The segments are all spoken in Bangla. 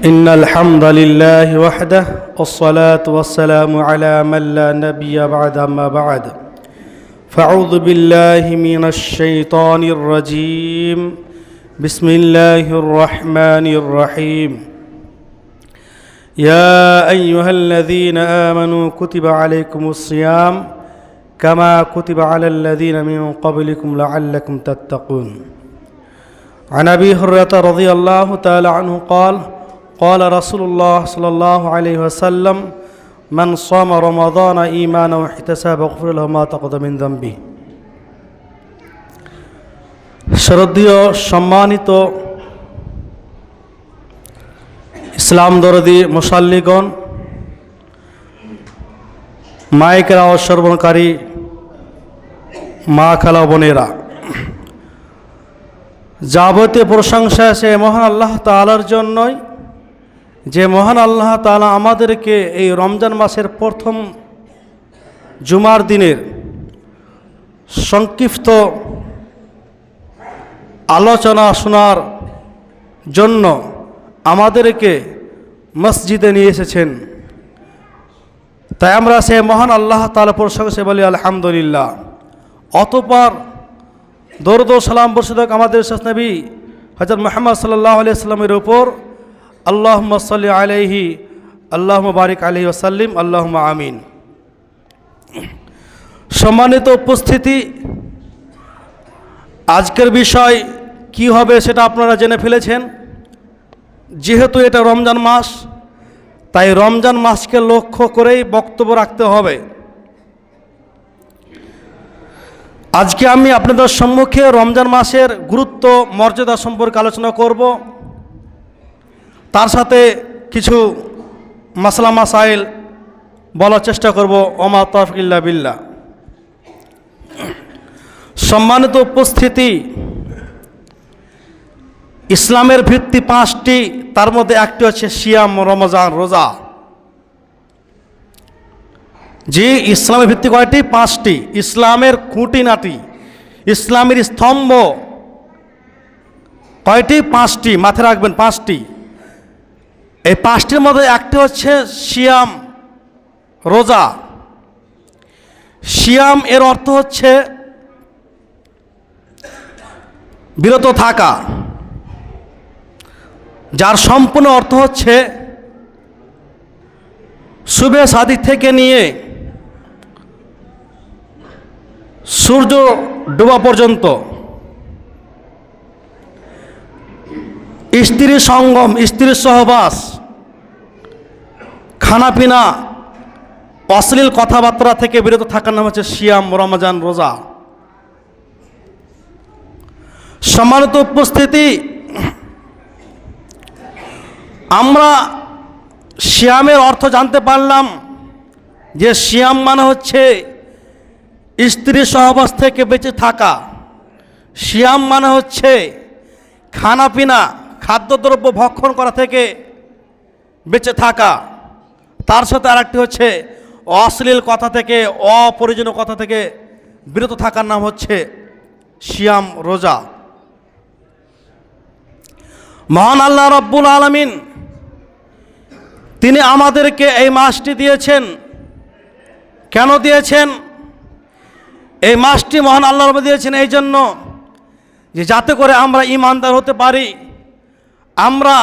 إن الحمد لله وحده والصلاة والسلام على من لا نبي بعد أما بعد. فأعوذ بالله من الشيطان الرجيم. بسم الله الرحمن الرحيم. يا أيها الذين آمنوا كتب عليكم الصيام كما كتب على الذين من قبلكم لعلكم تتقون. عن أبي هريرة رضي الله تعالى عنه قال قال رسول الله صلى الله عليه وسلم من صام رمضان ايمانا واحتسابا غفر له ما تقدم من ذنبه শ্রদ্ধীয় সম্মানিত ইসলাম দরদি মুসাল্লিগণ মায়েকের আওয়াজ শ্রবণকারী মা খালা বোনেরা যাবতীয় প্রশংসা সে মহান আল্লাহ তালার জন্যই যে মহান আল্লাহ তালা আমাদেরকে এই রমজান মাসের প্রথম জুমার দিনের সংক্ষিপ্ত আলোচনা শোনার জন্য আমাদেরকে মসজিদে নিয়ে এসেছেন। তাই আমরা সে মহান আল্লাহ তালা প্রশংসা বলি, আলহামদুলিল্লাহ। অতপর দৌরদ সালাম বর্ষদক আমাদের শেষ নবী হজরত মোহাম্মদ সাল্লাহ আলিয়া সাল্লামের ওপর আল্লাহ সাল্লি আলহি আল্লাহ বারিক আলহি ওসাল্লিম আল্লাহ আমিন। সম্মানিত উপস্থিতি, আজকের বিষয় কি হবে সেটা আপনারা জেনে ফেলেছেন। যেহেতু এটা রমজান মাস, তাই রমজান মাসকে লক্ষ্য করেই বক্তব্য রাখতে হবে। আজকে আমি আপনাদের সম্মুখে রমজান মাসের গুরুত্ব, মর্যাদা সম্পর্কে আলোচনা করব। তার সাথে কিছু মাসলা মাসাইল বলার চেষ্টা করব, ওমা তফিল্লা বিল্লা সম্মানিত উপস্থিতি, ইসলামের ভিত্তি পাঁচটি, তার মধ্যে একটি হচ্ছে শিয়াম, রমজান, রোজা। যে ইসলামের ভিত্তি কয়টি? পাঁচটি। ইসলামের খুঁটিনাটি, ইসলামের স্তম্ভ কয়টি? পাঁচটি, মাথায় রাখবেন, পাঁচটি। এই পাঁচটির মধ্যে একটি হচ্ছে শিয়াম রোজা। শিয়াম এর অর্থ হচ্ছে বিরত থাকা, যার সম্পূর্ণ অর্থ হচ্ছে শুভে সাদি থেকে নিয়ে সূর্য ডোবা পর্যন্ত। স্ত্রী সঙ্গম স্ত্রীর সহবাস খানাপিনা অশ্লীল কথাবার্তা থেকে বিরত থাকার নাম হচ্ছে শিয়াম রমজান রোজা। সম্মানিত উপস্থিতি, আমরা শিয়ামের অর্থ জানতে পারলাম যে শিয়াম মানে হচ্ছে স্ত্রী সহবাস থেকে বেঁচে থাকা। শিয়াম মানে হচ্ছে খানাপিনা খাদ্যদ্রব্য ভক্ষণ করা থেকে বেঁচে থাকা। তার সাথে আরেকটি হচ্ছে, অশ্লীল কথা থেকে অপরিজনীয় কথা থেকে বিরত থাকার নাম হচ্ছে শিয়াম রোজা। মহান আল্লাহ রব্বুল আলমিন, তিনি আমাদেরকে এই মাসটি দিয়েছেন। কেন দিয়েছেন? এই মাসটি মহান আল্লাহ দিয়েছেন এই জন্য যে যাতে করে আমরা ইমানদার হতে পারি। আমরা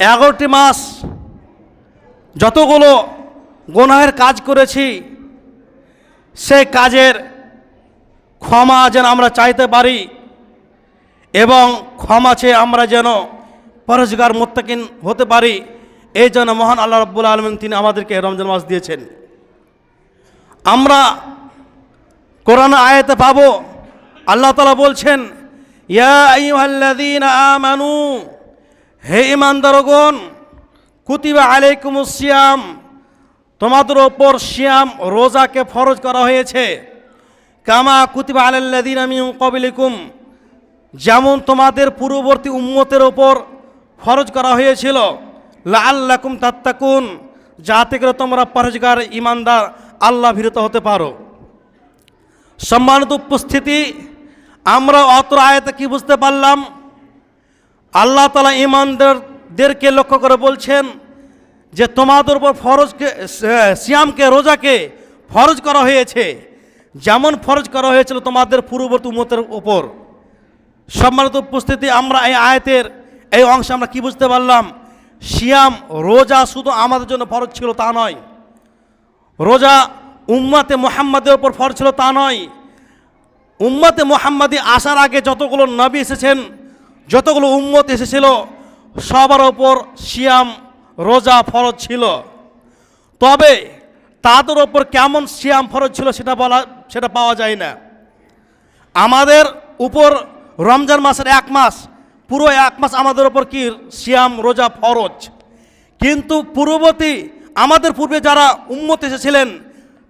এগারোটি মাস যতগুলো গোনাহের কাজ করেছি, সেই কাজের ক্ষমা যেন আমরা চাইতে পারি এবং ক্ষমা চেয়ে আমরা যেন পরজগার মোত্তাকিন হতে পারি, এই জন্য মহান আল্লাহ রব্বুল আলমিন তিনি আমাদেরকে রমজান মাস দিয়েছেন। আমরা কোরআন আয়াতে পাব, আল্লাহ তালা বলছেন আমানু, হে ইমানদারগণ কুতিবা আলাইকুম তোমাদের ওপর শিয়াম রোজাকে ফরজ করা হয়েছে। কামা কুতিবা আলাল্লাদিন আমি কবিলিকুম যেমন তোমাদের পূর্ববর্তী উম্মতের ওপর ফরজ করা হয়েছিল। লাল্লাকুম তাত্তাকুন, যাতে করে তোমরা পরজগার ইমানদার আল্লাহ ভীরত হতে পারো। সম্মানিত উপস্থিতি আমরা অত আয়তে কি বুঝতে পারলাম? আল্লাহ তালা ইমানদের দেরকে লক্ষ্য করে বলছেন যে তোমাদের উপর ফরজকে সিয়ামকে, রোজাকে ফরজ করা হয়েছে। যেমন ফরজ করা হয়েছিল তোমাদের পূর্ববর্তী উমতের উপর। সম্মানিত উপস্থিতি, আমরা এই আয়াতের এই অংশে আমরা কি বুঝতে পারলাম? সিয়াম, রোজা শুধু আমাদের জন্য ফরজ ছিল তা নয়। রোজা উম্মাতে মোহাম্মদের ওপর ফরজ ছিল তা নয়। উম্মতে মোহাম্মদী আসার আগে যতগুলো নবী এসেছেন, যতগুলো উম্মত এসেছিল, সবার ওপর সিয়াম, রোজা ফরজ ছিল। তবে তাদের ওপর কেমন সিয়াম ফরজ ছিল সেটা বলা, সেটা পাওয়া যায় না। আমাদের উপর রমজান মাসের এক মাস, পুরো এক মাস আমাদের ওপর কি? সিয়াম, রোজা ফরজ। কিন্তু পূর্ববর্তী, আমাদের পূর্বে যারা উম্মত এসেছিলেন,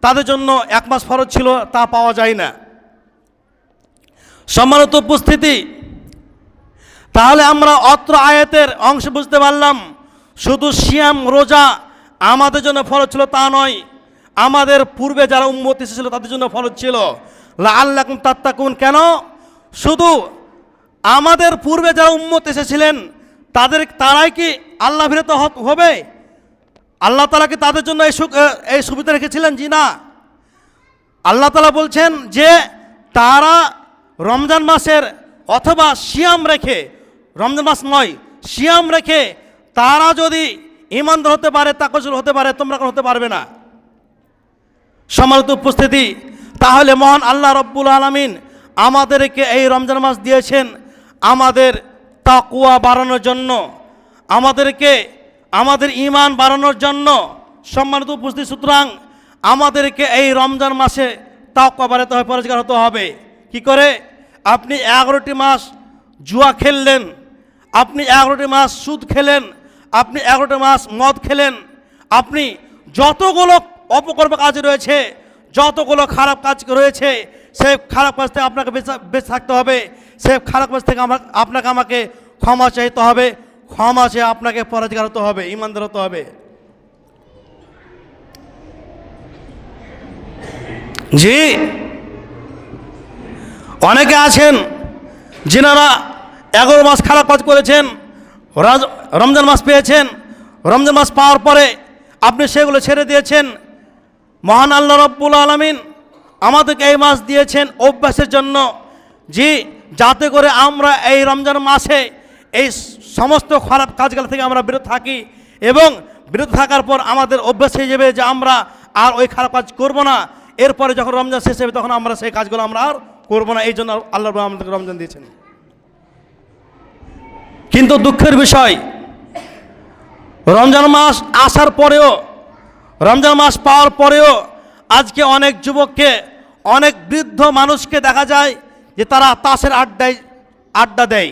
তাদের জন্য এক মাস ফরজ ছিল, তা পাওয়া যায় না। সম্মানিত উপস্থিতি, তাহলে আমরা অত্র আয়াতের অংশ বুঝতে পারলাম, শুধু সিয়াম, রোজা আমাদের জন্য ফরজ ছিল তা নয়, আমাদের পূর্বে যারা উম্মত এসেছিল তাদের জন্য ফরজ ছিল। আল্লাহ তাত্তাকুন, কেন? শুধু আমাদের পূর্বে যারা উম্মত এসেছিলেন, তাদের, তারাই কি আল্লাহ বিরত হ- হবে? আল্লাহ তালা কি তাদের জন্য এই এই সুবিধা রেখেছিলেন? জি না। আল্লাহ তালা বলছেন যে, তারা রমজান মাসের অথবা শিয়াম রেখে, রমজান মাস নয়, শিয়াম রেখে তারা যদি ইমানদার হতে পারে তাকসুল হতে পারে, তোমরা কেন হতে পারবে না। সম্মানিত উপস্থিতি, তাহলে মহান আল্লাহ রব্বুল আলমিন আমাদেরকে এই রমজান মাস দিয়েছেন আমাদের তাকুয়া বাড়ানোর জন্য, আমাদেরকে আমাদের ইমান বাড়ানোর জন্য। সম্মানিত উপস্থিতি, সুতরাং আমাদেরকে এই রমজান মাসে তাকুয়া বাড়াতে হবে পরিষ্কার হতে হবে। কি করে? আপনি এগারোটি মাস জুয়া খেললেন, আপনি এগারোটি মাস সুদ খেলেন, আপনি এগারোটি মাস মদ খেলেন, আপনি যতগুলো অপকর্ম কাজ রয়েছে, যতগুলো খারাপ কাজ রয়েছে, সে খারাপ কাজ থেকে আপনাকে বেঁচে- বেঁচে থাকতে হবে, সে খারাপ কাজ থেকে আমার আপনাকে আমাকে ক্ষমা চাইতে হবে, ক্ষমা চেয়ে আপনাকে পরাজগার হতে হবে, ইমানদার হতে হবে। জি। অনেকে আছেন যিনারা এগারো মাস খারাপ কাজ করেছেন রমজান মাস পেয়েছেন, রমজান মাস পাওয়ার পরে আপনি সেগুলো ছেড়ে দিয়েছেন। মহান আল্লাহ রব্বুল আলমিন আমাদেরকে এই মাস দিয়েছেন অভ্যাসের জন্য জি যাতে করে আমরা এই রমজান মাসে এই সমস্ত খারাপ কাজগুলো থেকে আমরা বিরত থাকি এবং বিরত থাকার পর আমাদের অভ্যাস হয়ে যাবে যে আমরা আর ওই খারাপ কাজ করব না। এরপরে যখন রমজান শেষ হবে তখন আমরা সেই কাজগুলো আমরা আর করব না, এই জন্য আল্লাহ আমাদেরকে রমজান দিয়েছেন। কিন্তু দুঃখের বিষয়, রমজান মাস আসার পরেও, রমজান মাস পাওয়ার পরেও আজকে অনেক যুবককে, অনেক বৃদ্ধ মানুষকে দেখা যায় যে তারা তাসের আড্ডায়, আড্ডা দেয়।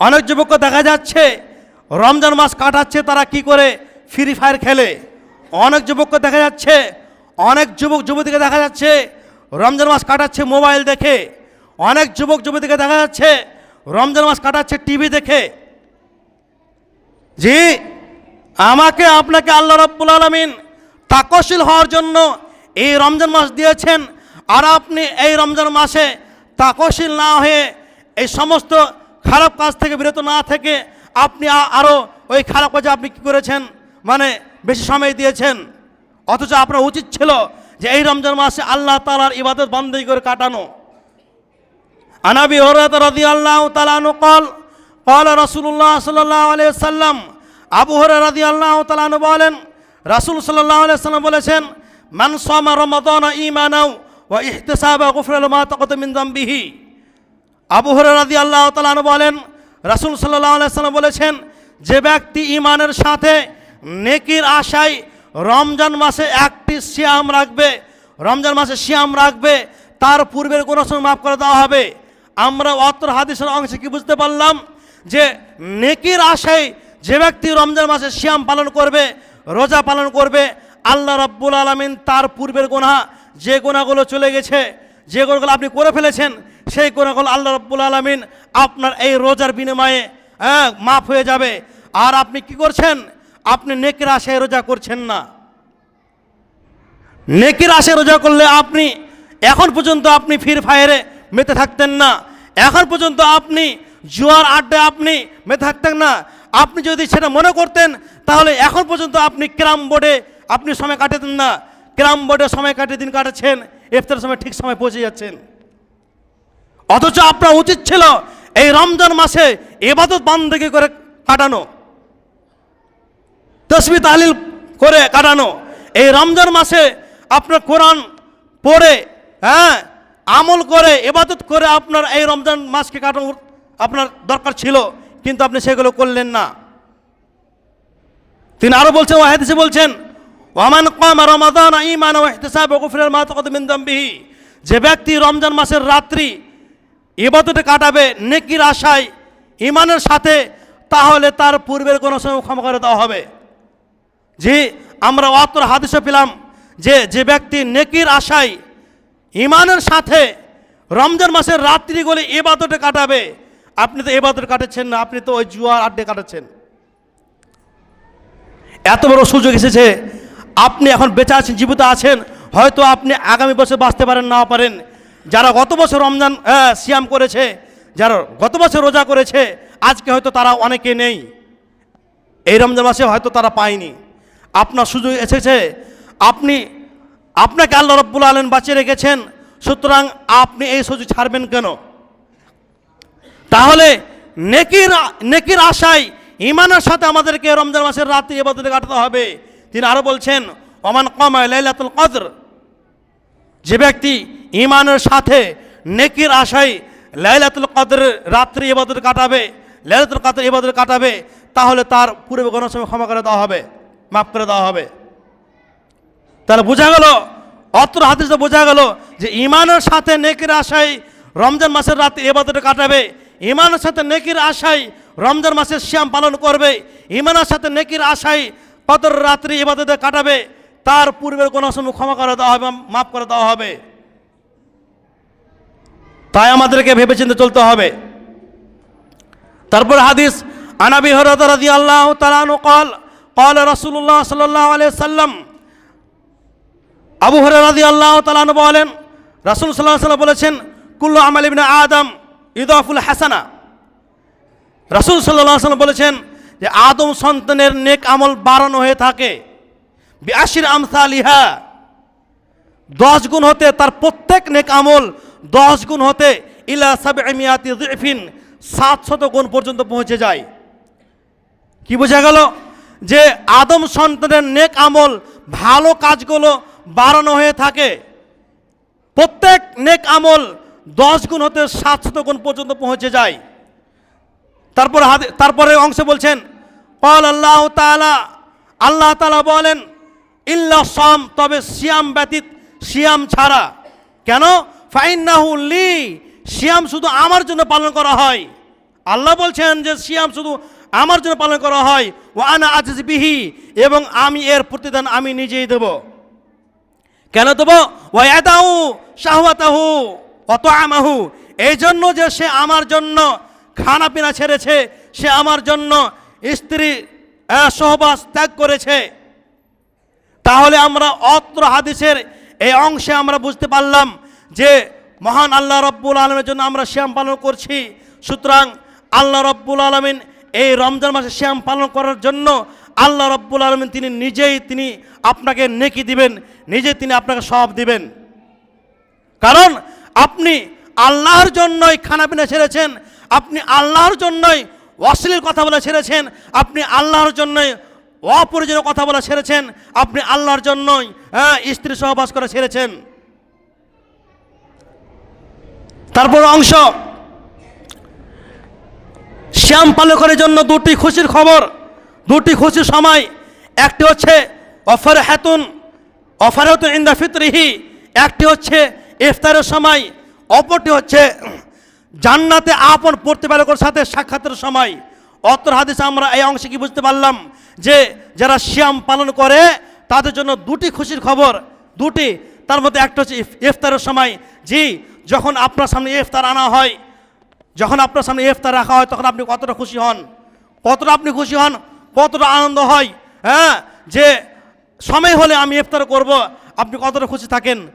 অনেক যুবককে দেখা যাচ্ছে, রমজান মাস কাটাচ্ছে তারা কি করে? ফ্রি ফায়ার খেলে। অনেক যুবককে দেখা যাচ্ছে, অনেক যুবক, যুবতীকে দেখা যাচ্ছে রমজান মাস কাটাচ্ছে মোবাইল দেখে, অনেক যুবক যুবতীকে দেখা যাচ্ছে, রমজান মাস কাটাচ্ছে টিভি দেখে। জি, আমাকে, আপনাকে আল্লাহ রব্বুল আলমিন তাকশীল হওয়ার জন্য এই রমজান মাস দিয়েছেন, আর আপনি এই রমজান মাসে তাকশীল না হয়ে এই সমস্ত খারাপ কাজ থেকে বিরত না থেকে আপনি আরও ওই খারাপ কাজে আপনি কী করেছেন? মানে বেশি সময় দিয়েছেন। অথচ আপনার উচিত ছিল যে এই রমজান মাসে আল্লাহ তালার ইবাদত বন্দী করে কাটানো। আনাবি হরি আল্লাহ তালানু কল কল রসুল্লাহ সাল্লাহ আলিয়া সাল্লাম আবু হরে রাজি আল্লাহ বলেন, রাসুল সাল্লাহ আলিয়া সাল্লাম বলেছেন, মান সোমা রমদন ইমান ও ইহতেসাবা গুফরুল মা তকত মিনজম্বিহি আবু হরে রাজি আল্লাহ বলেন, রাসুল সাল্লাহ আলিয়া সাল্লাম বলেছেন, যে ব্যক্তি ইমানের সাথে নেকির আশায় রমজান মাসে একটি শ্যাম রাখবে, রমজান মাসে শ্যাম রাখবে, তার পূর্বের কোনো সময় মাফ করে দেওয়া হবে। আমরা অত্র হাদিসের অংশে কি বুঝতে পারলাম? যে নেকির আশায় যে ব্যক্তি রমজান মাসে শ্যাম পালন করবে, রোজা পালন করবে, আল্লাহ রব্বুল আলমিন তার পূর্বের গোনা যে গোনাগুলো চলে গেছে, যে গোনাগুলো আপনি করে ফেলেছেন, সেই গোনাগুলো আল্লাহ রাব্বুল আলমিন আপনার এই রোজার বিনিময়ে হ্যাঁ মাফ হয়ে যাবে। আর আপনি কি করছেন? আপনি নেকের আশায় রোজা করছেন না। নেকের আশায় রোজা করলে আপনি এখন পর্যন্ত আপনি ফির ফায়ারে মেতে থাকতেন না। এখন পর্যন্ত আপনি জুয়ার আড্ডায় আপনি মেতে থাকতেন না। আপনি যদি সেটা মনে করতেন, তাহলে এখন পর্যন্ত আপনি ক্রাম বোর্ডে আপনি সময় কাটাতেন না। ক্রাম বোর্ডে সময় কাটিয়ে দিন কাটাচ্ছেন, ইফতারের সময় ঠিক সময় পৌঁছে যাচ্ছেন। অথচ আপনার উচিত ছিল এই রমজান মাসে এবাদত বান্ধবী করে কাটানো। তসবি তাহলিল করে কাটানো। এই রমজান মাসে আপনার কোরআন পড়ে হ্যাঁ আমল করে এবাদত করে আপনার এই রমজান মাসকে কাটানোর আপনার দরকার ছিল, কিন্তু আপনি সেগুলো করলেন না। তিনি আরও বলছেন ওয়াহেদিসে বলছেন, ওয়ামান কাম রমাদান ইমান ও ইহতিসাব ও গুফরান মা তাকাদ যে ব্যক্তি রমজান মাসের রাত্রি ইবাদতে কাটাবে নেকির আশায় ইমানের সাথে, তাহলে তার পূর্বের কোনো সময় ক্ষমা করে দেওয়া হবে। যে আমরা অত্র হাদিসে পেলাম যে যে ব্যক্তি নেকির আশায় ইমানের সাথে রমজান মাসের রাত্রিগুলি এবাদতে কাটাবে, আপনি তো এবাদতে কাটাচ্ছেন না, আপনি তো ওই জুয়ার আড্ডে কাটাচ্ছেন এত বড় সুযোগ এসেছে, আপনি এখন বেঁচে আছেন, জীবিত আছেন, হয়তো আপনি আগামী বছর বাঁচতে পারেন না পারেন। যারা গত বছর রমজান সিয়াম করেছে, যারা গত বছর রোজা করেছে, আজকে হয়তো তারা অনেকে নেই। এই রমজান মাসে হয়তো তারা পায়নি। আপনার সুযোগ এসেছে। আপনি, আপনাকে আল্লাহ রব্বুল আলম বাঁচিয়ে রেখেছেন। সুতরাং আপনি এই সুযোগ ছাড়বেন কেন? তাহলে নেকির নেকির আশায় ইমানের সাথে আমাদেরকে রমজান মাসের রাত্রি এবাদতে কাটাতে হবে। তিনি আরও বলছেন, ওমান কমায় লাইলাতুল কদর। যে ব্যক্তি ইমানের সাথে নেকির আশায় লাইলাতুল কদর রাত্রি এবাদত কাটাবে, লাইলাতুল কদর এবাদত কাটাবে, তাহলে তার পূর্বে কোনো সময় ক্ষমা করে দেওয়া হবে। মাফ করে দেওয়া হবে। তাহলে বোঝা গেল, অত্র হাদিসে বোঝা গেল যে ইমানের সাথে নেকির আশায় রমজান মাসের রাতে এবাদতে কাটাবে। ইমানের সাথে নেকির আশায় রমজান মাসের শ্যাম পালন করবে। ইমানের সাথে নেকির আশায় কতর রাত্রি এবাদতে কাটাবে। তার পূর্বের কোনো সময় ক্ষমা করে দেওয়া হবে, মাফ করে দেওয়া হবে। তাই আমাদেরকে ভেবেচিন্তে চলতে হবে। তারপর হাদিস আনাবি হরদ রাজি আল্লাহ তালানু কল কল রসুল্লাহ সাল্লাহ আলিয়া সাল্লাম আবু হরে রাজি আল্লাহ তালানু বলেন রাসুল সাল্লাহ সাল্লাম বলেছেন কুল্লু আমাল ইবনে আদম ইদাফুল হাসানা রাসুল সাল্লাহ সাল্লাম বলেছেন যে আদম সন্তানের নেক আমল বাড়ানো হয়ে থাকে। বিয়াশির আমসালিহা। দশ গুণ হতে তার প্রত্যেক নেক আমল দশ গুণ হতে ইলা সাব এমিয়াতি সাতশত গুণ পর্যন্ত পৌঁছে যায়। কি বোঝা গেল? যে আদম সন্তানের নেক আমল, ভালো কাজগুলো বাড়ানো হয়ে থাকে। প্রত্যেক নেক আমল দশ গুণ হতে সাতশত গুণ পর্যন্ত পৌঁছে যায়। তারপর তারপরে অংশ বলছেন কল আল্লাহ তালা আল্লাহ তালা বলেন, ইল্লা সম, তবে সিয়াম ব্যতীত সিয়াম ছাড়া। কেন? ফাইন্নাহু লি, সিয়াম শুধু আমার জন্য পালন করা হয়। আল্লাহ বলছেন যে সিয়াম শুধু আমার জন্য পালন করা হয়। ও আনা আজিজ বিহি, এবং আমি এর প্রতিদান আমি নিজেই দেব। কেন দেবো? ওয়াদাউ শাহওয়াতাহু অত আমাহু এই জন্য যে সে আমার জন্য খানা পিনা ছেড়েছে, সে আমার জন্য স্ত্রী সহবাস ত্যাগ করেছে। তাহলে আমরা অত্র হাদিসের এই অংশে আমরা বুঝতে পারলাম যে মহান আল্লাহ রব্বুল আলমের জন্য আমরা শ্যাম পালন করছি। সুতরাং আল্লাহ রব্বুল আলমিন এই রমজান মাসে শ্যাম পালন করার জন্য আল্লাহ রব্বুল আলমিন তিনি নিজেই তিনি আপনাকে নেকি দিবেন, নিজেই তিনি আপনাকে সব দিবেন। কারণ আপনি আল্লাহর জন্যই খানাপিনা ছেড়েছেন, আপনি আল্লাহর জন্যই অশ্লীল কথা বলা ছেড়েছেন, আপনি আল্লাহর জন্যই অপরিজনীয় কথা বলা ছেড়েছেন, আপনি আল্লাহর জন্যই হ্যাঁ স্ত্রী সহবাস করা ছেড়েছেন। তারপর অংশ শ্যাম পালকের জন্য দুটি খুশির খবর, দুটি খুশির সময়। একটি হচ্ছে অফার হেতুন অফার হেতুন ইন্দা ফিতরিহি। একটি হচ্ছে ইফতারের সময়, অপরটি হচ্ছে জান্নাতে আপন প্রতিপালকের সাথে সাক্ষাতের সময়। অত্র হাদিসে আমরা এই অংশে কি বুঝতে পারলাম যে যারা শ্যাম পালন করে, তাদের জন্য দুটি খুশির খবর, দুটি। তার মধ্যে একটা হচ্ছে ইফতারের সময়। জি, যখন আপনার সামনে ইফতার আনা হয় যখন আপনার সামনে ইফতার রাখা হয়, তখন আপনি কতটা খুশি হন? কতটা আপনি খুশি হন? কতটা আনন্দ হয়? হ্যাঁ? যে সময় হলে আমি ইফতার করব, আপনি কতটা খুশি থাকেন?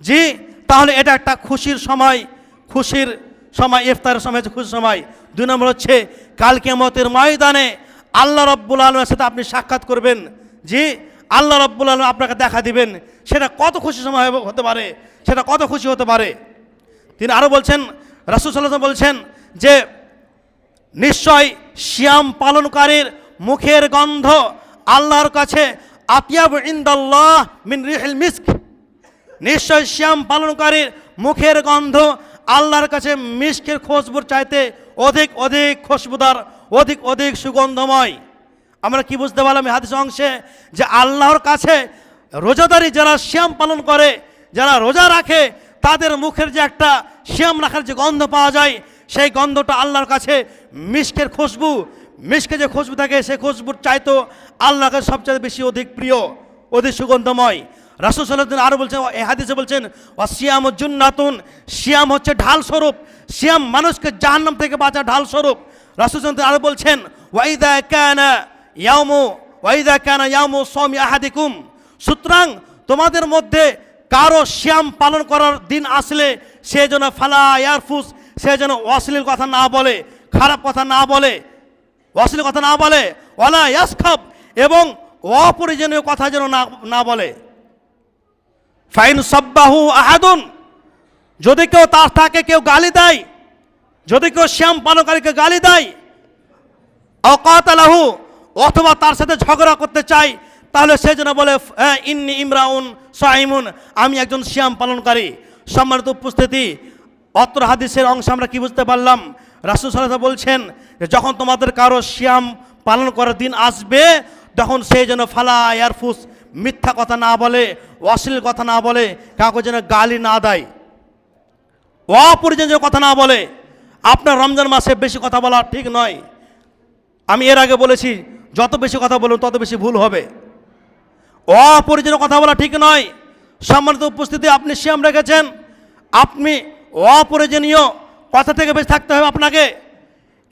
জি, তাহলে এটা একটা খুশির সময়। খুশির সময়, ইফতারের সময় হচ্ছে খুশি সময়। দুই নম্বর হচ্ছে, কাল কেমতের ময়দানে আল্লাহ রব্বুল আলমের সাথে আপনি সাক্ষাৎ করবেন। জি, আল্লাহ রব্বুল আলম আপনাকে দেখা দিবেন। সেটা কত খুশি সময় হতে পারে? সেটা কত খুশি হতে পারে? তিনি আরও বলছেন রাসুল বলছেন যে, নিশ্চয় শ্যাম পালনকারীর মুখের গন্ধ আল্লাহর কাছে, আতিয়াব ইন্দাল্লাহ মিন রিহিল মিস্ক। নিশ্চয় শ্যাম পালনকারীর মুখের গন্ধ আল্লাহর কাছে মিষ্কের খুশবুর চাইতে অধিক অধিক খুশবুদার অধিক অধিক সুগন্ধময়। আমরা কি বুঝতে পারলাম হাদিস অংশে? যে আল্লাহর কাছে রোজাদারি যারা শ্যাম পালন করে, যারা রোজা রাখে, তাদের মুখের যে একটা শ্যাম রাখার যে গন্ধ পাওয়া যায়, সেই গন্ধটা আল্লাহর কাছে মিষ্কের খুশবু। মিষ্কে যে খুশবু থাকে, সেই খুশবুর চাইতো আল্লাহর কাছে সবচেয়ে বেশি অধিক প্রিয়, অধিক সুগন্ধময়। রাসুল সাল্লাহ আরও বলছেন, এই হাদিসে বলছেন ও অসিয়াম জুন্নাতুন শিয়াম হচ্ছে ঢাল স্বরূপ। শিয়াম মানুষকে জাহান্নাম থেকে বাঁচা ঢাল স্বরূপ। রাসুল সাল্লাহ আরও বলছেন ওয়াইদা কানা ইয়ামু ওয়াইদা কানা ইয়ামু সমি আহাদিকুম সুতরাং তোমাদের মধ্যে কারও শ্যাম পালন করার দিন আসলে সে যেন ফালা ইয়ারফুস, সে যেন অশ্লীল কথা না বলে, খারাপ কথা না বলে, অশ্লীল কথা না বলে ওলা ইয়াসখাব, এবং অপরিজনীয় কথা যেন না না বলে। ফাইন সব্বাহু আহাদুন, যদি কেউ তার তাকে কেউ গালি দেয়, যদি কেউ শ্যাম পালনকারীকে গালি দেয়, অকাতালাহু, অথবা তার সাথে ঝগড়া করতে চাই তাহলে সে যেন বলে হ্যাঁ ইন্নি ইমরাউন সাইমুন, আমি একজন শ্যাম পালনকারী সম্মানিত উপস্থিতি, অত্র হাদিসের অংশ আমরা কি বুঝতে পারলাম? রাসুল সাল্লাহ বলছেন যখন তোমাদের কারও শ্যাম পালন করার দিন আসবে, তখন সে যেন ফালা এয়ারফুস মিথ্যা কথা না বলে, অশ্লীল কথা না বলে, কাউকে যেন গালি না দেয়। অপরিজনীয় কথা না বলে, আপনার রমজান মাসে বেশি কথা বলা ঠিক নয়। আমি এর আগে বলেছি, যত বেশি কথা বলুন তত বেশি ভুল হবে। অপরিজনীয় কথা বলা ঠিক নয়। সম্মানিত উপস্থিতি, আপনি শ্যাম রেখেছেন। আপনি অপরিজনীয় কথা থেকে বেশি থাকতে হবে আপনাকে।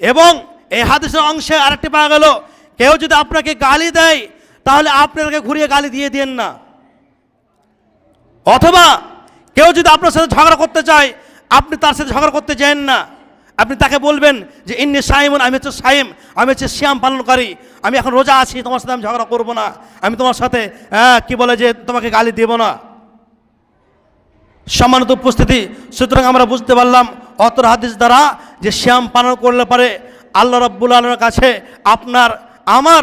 এবং এই হাদিসের অংশে আরেকটি পাওয়া গেল, কেউ যদি আপনাকে গালি দেয়, তাহলে আপনাকে ঘুরিয়ে গালি দিয়ে দিন না। অথবা কেউ যদি আপনার সাথে ঝগড়া করতে চায়, আপনি তার সাথে ঝগড়া করতে চান না। আপনি তাকে বলবেন যে, ইন্নি সাইমন, আমি হচ্ছে সাইম, আমি হচ্ছে শ্যাম পালনকারী, আমি এখন রোজা আছি, তোমার সাথে আমি ঝগড়া করব না, আমি তোমার সাথে হ্যাঁ কি বলে যে, তোমাকে গালি দেবো না। সম্মানিত উপস্থিতি, সুতরাং আমরা বুঝতে পারলাম অতর হাদিস দ্বারা যে শ্যাম পালন করলে পারে আল্লাহ রব্বুল আলমের কাছে আপনার, আমার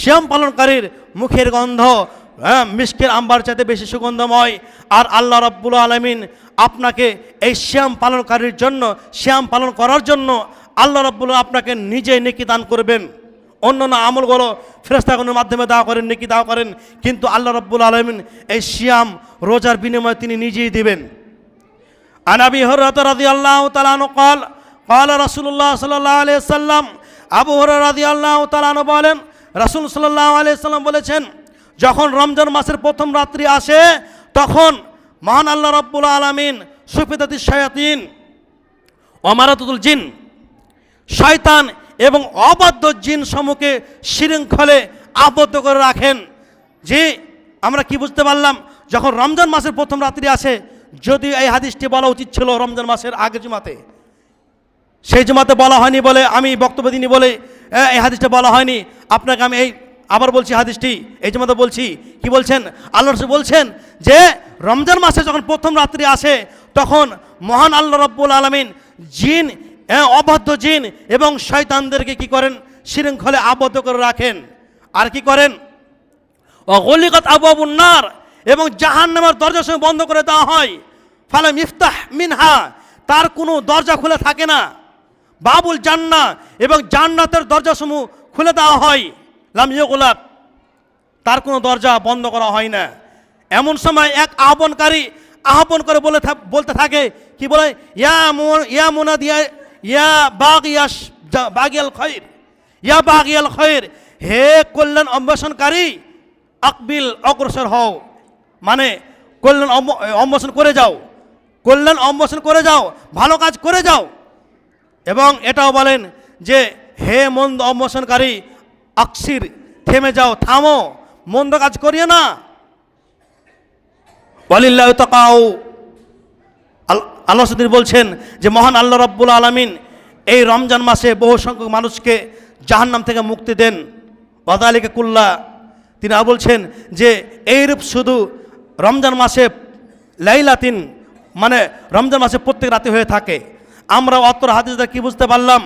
শ্যাম পালনকারীর মুখের গন্ধ হ্যাঁ মিষ্কের আম্বার চাইতে বেশি সুগন্ধময়। আর আল্লাহ রব্বুল আলমিন আপনাকে এই শ্যাম পালনকারীর জন্য, শ্যাম পালন করার জন্য আল্লাহ রব্বুল আপনাকে নিজে নেকি দান করবেন। অন্যান্য আমলগুলো ফেরস্তাগণের মাধ্যমে দাওয়া করেন, নাকি দাওয়া করেন। কিন্তু আল্লাহ রব্বুল আলমিন এই শিয়াম রোজার বিনিময়ে তিনি নিজেই দিবেন। আনাবি হরত রাজি আল্লাহ তালানো কল কল রসুল্লাহ সাল্লাহ আলিয়া সাল্লাম আবু হর রাজি আল্লাহ তালানো বলেন, রসুল সাল্লাহ আলি সাল্লাম বলেছেন, যখন রমজান মাসের প্রথম রাত্রি আসে, তখন মহান আল্লাহ রব্বুল আলমিন সুফিদাতি শায়াতিন, অমারাতুল জিন, শয়তান এবং অবাধ্য জিন সমূহকে শৃঙ্খলে আবদ্ধ করে রাখেন। যে আমরা কি বুঝতে পারলাম? যখন রমজান মাসের প্রথম রাত্রি আসে যদি এই হাদিসটি বলা উচিত ছিল রমজান মাসের আগে জুমাতে। সেই জুমাতে বলা হয়নি বলে আমি বক্তব্য দিইনি বলে এই হাদিসটা বলা হয়নি। আপনাকে আমি এই, আবার বলছি হাদিসটি, এই জুমাতে বলছি। কি বলছেন? আল্লাহ রসুল বলছেন যে, রমজান মাসে যখন প্রথম রাত্রি আসে, তখন মহান আল্লাহ রব্বুল আলমিন জিন অবাধ্য জিন এবং শয়তানদেরকে কি করেন? শৃঙ্খলে আবদ্ধ করে রাখেন। আর কি করেন? অগলিকত আবু আবুন্নার এবং জাহান নামের দরজা সময় বন্ধ করে দেওয়া হয়। ফলে মিফতাহ মিনহা, তার কোনো দরজা খুলে থাকে না। বাবুল জান্না এবং জান্নাতের দরজাসমূহ খুলে দেওয়া হয়। ইয়গুলাক তার কোনো দরজা বন্ধ করা হয় না। এমন সময় এক আহ্বানকারী আহ্বান করে বলে বলতে থাকে, কি বলে? ইয়া মু- ইয়া মুনাদ ইয়া বাগ ইয়াস বাগিয়াল খৈর, ইয়া বাগিয়াল খৈর, হে কল্যাণ অন্বেষণকারী আকবিল অগ্রসর হও। মানে কল্যাণ অম্ব- অন্বেষণ করে যাও। কল্যাণ অন্বেষণ করে যাও, ভালো কাজ করে যাও। এবং এটাও বলেন যে, হে মন্দ অন্বেষণকারী আকসির, থেমে যাও, থামো, মন্দ কাজ করিও না। ওয়ালিল্লাহ তাকাও আল্লাহ তিনি বলছেন যে, মহান আল্লাহ রব্বুল আলমিন এই রমজান মাসে বহু সংখ্যক মানুষকে জাহান্নাম থেকে মুক্তি দেন। ওয়াদালিকে কুল্লা। তিনি বলছেন যে, এইরূপ শুধু রমজান মাসে লাইলাতিন মানে রমজান মাসে প্রত্যেক রাতে হয়ে থাকে। আমরা অত্র হাদিসটা কি বুঝতে পারলাম?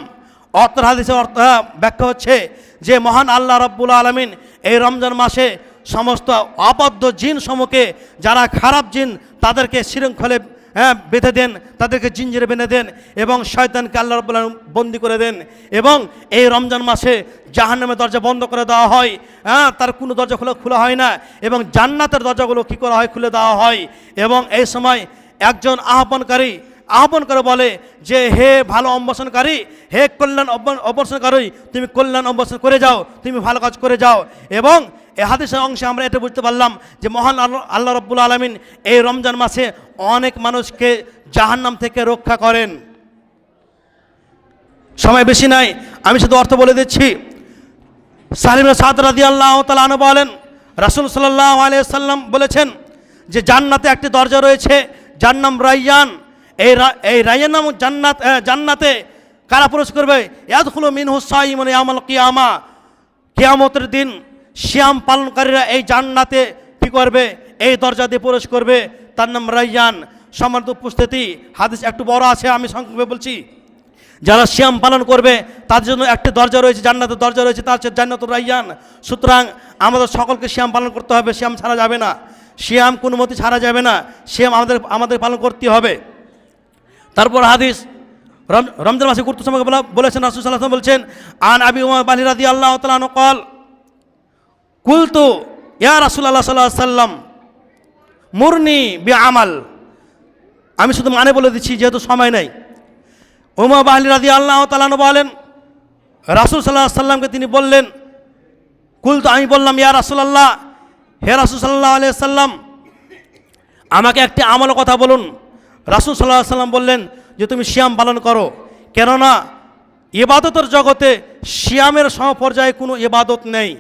অত্র হাদিসের অর্থ ব্যাখ্যা হচ্ছে যে, মহান আল্লাহ রব্বুল আলমিন এই রমজান মাসে সমস্ত অবদ্ধ জিন সমূহকে, যারা খারাপ জিন, তাদেরকে শৃঙ্খলে হ্যাঁ বেঁধে দেন, তাদেরকে জিঞ্জিরে বেঁধে দেন এবং শয়তানকে আল্লাহ বলে বন্দি করে দেন এবং এই রমজান মাসে জাহান্নামের দরজা বন্ধ করে দেওয়া হয়। হ্যাঁ তার কোনো দরজা খোলা খোলা হয় না এবং জান্নাতের দরজাগুলো কী করা হয়? খুলে দেওয়া হয়। এবং এই সময় একজন আহ্বানকারী আহ্বান করে বলে যে, হে ভালো অম্বসনকারী, হে কল্যাণ অবসরকারী তুমি কল্যাণ অম্বসন করে যাও, তুমি ভালো কাজ করে যাও। এবং এ হাদিসের অংশে আমরা এটা বুঝতে পারলাম যে, মহান আল্লাহ রব্বুল আলমিন এই রমজান মাসে অনেক মানুষকে জাহান্নাম থেকে রক্ষা করেন। সময় বেশি নাই, আমি শুধু অর্থ বলে দিচ্ছি। সালিম সাদ রাদি আল্লাহ তালু বলেন, রাসুল সাল্লাহ আলিয়া সাল্লাম বলেছেন যে, জান্নাতে একটি দরজা রয়েছে যার নাম রাইয়ান। এই এই রাইয়ান নাম জান্নাত জান্নাতে কারা প্রবেশ করবে? ইয়াদখুলু মিনহু মানে ইয়ামাল কিয়ামা। কিয়ামতের দিন শ্যাম পালনকারীরা এই জান্নাতে কি করবে? এই দরজা দিয়ে প্রবেশ করবে। তার নাম রাইয়ান। সম্মানিত উপস্থিতি, হাদিস একটু বড় আছে, আমি সংক্ষেপে বলছি। যারা শ্যাম পালন করবে তার জন্য একটি দরজা রয়েছে, জান্নাতের দরজা রয়েছে, তার হচ্ছে জান্নাতুর রাইয়ান। সুতরাং আমাদের সকলকে শ্যাম পালন করতে হবে শ্যাম ছাড়া যাবে না। শ্যাম কোনো মতে ছাড়া যাবে না শ্যাম আমাদের আমাদের পালন করতে হবে। তারপর হাদিস, রম- রমজান মাসে গুরুত্ব বলা- বলেছেন, রাসুল সাল্লাহ বলছেন, আন আবি বালি রাদি আল্লাহ তালান কল কুলতু, ইয়া রাসুল আল্লাহ সাল্লাহ সাল্লাম মুরনি বি আমাল আমি শুধু মানে বলে দিচ্ছি, যেহেতু সময় নেই। ওমা বাহলি রাদি আল্লাহ তালানো বলেন, রাসুল সাল্লাহ সাল্লামকে তিনি বললেন কুল তো আমি বললাম, ইয়া রাসুল আল্লাহ হে রাসুল সাল্লাহ আলিয়া সাল্লাম আমাকে একটি আমল কথা বলুন। রাসুল সাল্লাহ সাল্লাম বললেন যে, তুমি শ্যাম পালন করো। কেননা ইবাদতের জগতে শ্যামের সমপর্যায়ে কোনো এবাদত নেই।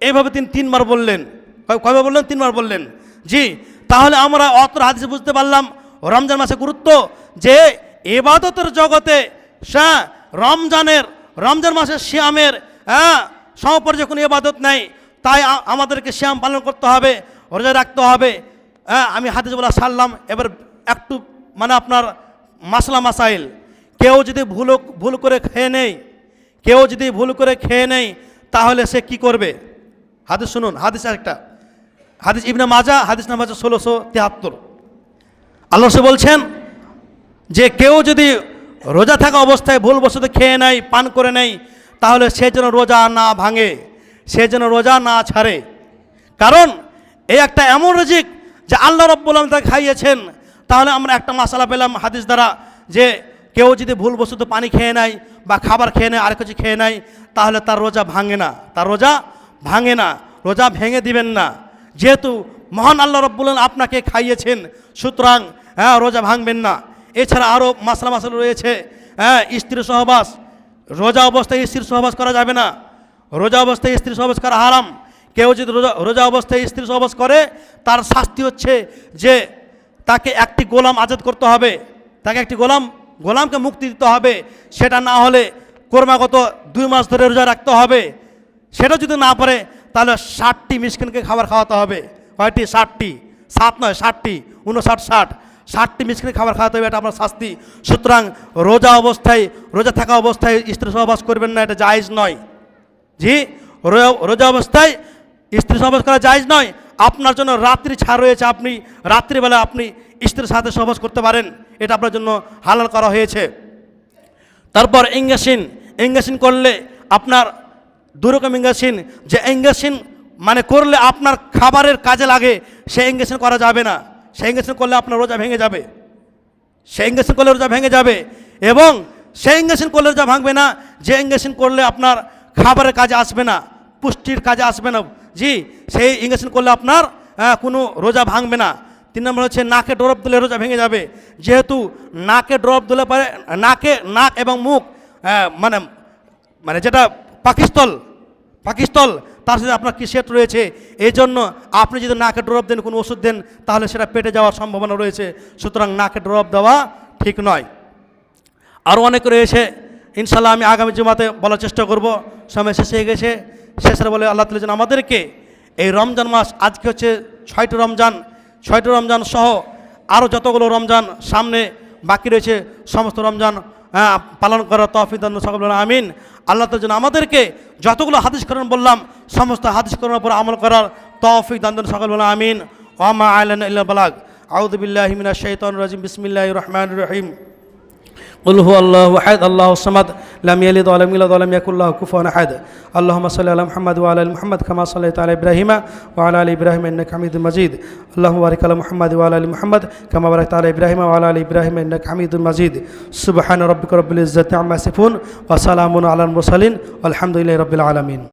এইভাবে তিনি তিনবার বললেন। কবে বললেন? তিনবার বললেন। জি, তাহলে আমরা অত হাদিসে বুঝতে পারলাম রমজান মাসে গুরুত্ব যে, ইবাদতের জগতে হ্যাঁ রমজানের, রমজান মাসের শ্যামের হ্যাঁ সমপর্যায়ে কোনো এবাদত নেই। তাই আমাদেরকে শ্যাম পালন করতে হবে, রোজা রাখতে হবে। হ্যাঁ আমি হাদিস বলা সারলাম। এবার একটু মানে আপনার মাসলা মাসাইল। কেউ যদি ভুল ভুল করে খেয়ে নেই, কেউ যদি ভুল করে খেয়ে নেই, তাহলে সে কি করবে? হাদিস শুনুন, হাদিস একটা হাদিস ইবনে মাজা, হাদিস নাম্বার হচ্ছে ষোলোশো তিয়াত্তর আল্লাহ সে বলছেন, যে কেউ যদি রোজা থাকা অবস্থায় ভুলবশত খেয়ে নেয়, পান করে নেয়, তাহলে সে যেন রোজা না ভাঙে, সে যেন রোজা না ছাড়ে। কারণ, এই একটা এমন রিজিক যে আল্লাহ রব্বুল আলম তাকে খাইয়েছেন তাহলে আমরা একটা মশালা পেলাম হাদিস দ্বারা যে কেউ যদি ভুলবশত পানি খেয়ে নেয় বা খাবার খেয়ে নেয় আর কিছু খেয়ে নেয়, তাহলে তার রোজা ভাঙে না। তার রোজা ভাঙে না। রোজা ভেঙে দিবেন না। যেহেতু মহান আল্লাহ রব্বুল আলম আপনাকে খাইয়েছেন, সুতরাং হ্যাঁ রোজা ভাঙবেন না। এছাড়া আরও মাসলা মাসলা রয়েছে হ্যাঁ স্ত্রী সহবাস। রোজা অবস্থায় স্ত্রীর সহবাস করা যাবে না। রোজা অবস্থায় স্ত্রী সহবাস করা হারাম। কেউ যদি রোজা রোজা অবস্থায় স্ত্রী সহবাস করে, তার শাস্তি হচ্ছে যে তাকে একটি গোলাম আজাদ করতে হবে। তাকে একটি গোলাম, গোলামকে মুক্তি দিতে হবে। সেটা না হলে কর্মাগত দুই মাস ধরে রোজা রাখতে হবে। সেটা যদি না পারে, তাহলে ষাটটি মিসকিনকে খাবার খাওয়াতে হবে। কয়টি? ষাটটি। সাত নয়, ষাটটি। উনষাট, ষাট। ষাটটি মিসকিনে খাবার খাওয়াতে হবে, এটা আপনার শাস্তি। সুতরাং রোজা অবস্থায়, রোজা থাকা অবস্থায় স্ত্রী সহবাস করবেন না, এটা জায়জ নয়। জি, রোজা অবস্থায় স্ত্রী সহবাস করা জায়জ নয়। আপনার জন্য রাত্রি ছাড় রয়েছে, আপনি রাত্রিবেলা আপনি স্ত্রীর সাথে সহবাস করতে পারেন। এটা আপনার জন্য হালাল করা হয়েছে। তারপর ইঙ্গাসিন ইঙ্গাসিন করলে আপনার, দুরকম ইঙ্গাসিন, যে ইঙ্গাসিন মানে করলে আপনার খাবারের কাজে লাগে সে ইঙ্গেশন করা যাবে না। সে ইঙ্গেশন করলে আপনার রোজা ভেঙে যাবে। সে ইঙ্গেশন করলে রোজা ভেঙে যাবে এবং সে ইঙ্গেশন করলে রোজা ভাঙবে না। যে ইঙ্গেশন করলে আপনার খাবারের কাজে আসবে না, পুষ্টির কাজে আসবে না জি, সেই ইঞ্জেকশন করলে আপনার কোনো রোজা ভাঙবে না। তিন নম্বর হচ্ছে নাকে ড্রপ দিলে রোজা ভেঙে যাবে। যেহেতু নাকে ড্রপ দিলে পারে, নাকে নাক এবং মুখ মানে মানে যেটা পাকিস্তল পাকিস্তল তার সাথে আপনার কি সেট রয়েছে? এই জন্য আপনি যদি নাকে ড্রপ দেন, কোনো ওষুধ দেন, তাহলে সেটা পেটে যাওয়ার সম্ভাবনা রয়েছে। সুতরাং নাকে ড্রপ দেওয়া ঠিক নয়। আরও অনেক রয়েছে ইনশাল্লাহ আমি আগামী জুমাতে বলার চেষ্টা করব। সময় শেষ হয়ে গেছে। শেষের বলে আল্লাহ তালা যেন আমাদেরকে এই রমজান মাস, আজকে হচ্ছে ছয়টি রমজান ছয়টি রমজান সহ আরও যতগুলো রমজান সামনে বাকি রয়েছে, সমস্ত রমজান পালন করার তফিক দান সকল আমিন। আল্লাহ তালা যেন আমাদেরকে যতগুলো হাদিস করেন বললাম, সমস্ত হাদিস করার উপর আমল করার তৌফিক দান সকল বলেন, আমিন। ওয়ামা আইলান ইল্লা বালাগ। আউদুবিল্লাহ মিনা শৈতান রাজিম। বিসমিল্লাহ রহমান রহিম। উলহু আল্লাহ আহাদ আল্লাহ সামাদ লাম ইয়ালিদ আলম ইলাদ আলম ইয়াকুল্লাহ কুফান আহাদ আল্লাহ সাল আল মহম্মদ ওয়া আল মহম্মদ খামা সাল্লাহ তাল ইব্রাহিমা ওয়া আলা আলী ইব্রাহিম ইন্নাক হামিদ মজিদ আল্লাহ বারিক আল মহম্মদ ওয়া আল মহম্মদ খামা বারিক তাল ইব্রাহিমা ওয়া আলা আলী ইব্রাহিম ইন্নাক হামিদ মজিদ সুবহান রব্বিক রব্বিল ইজ্জাতি আম্মা সিফুন ওয়া সালামুন আলাল মুরসালিন আলহামদুলিল্লাহি রব্বিল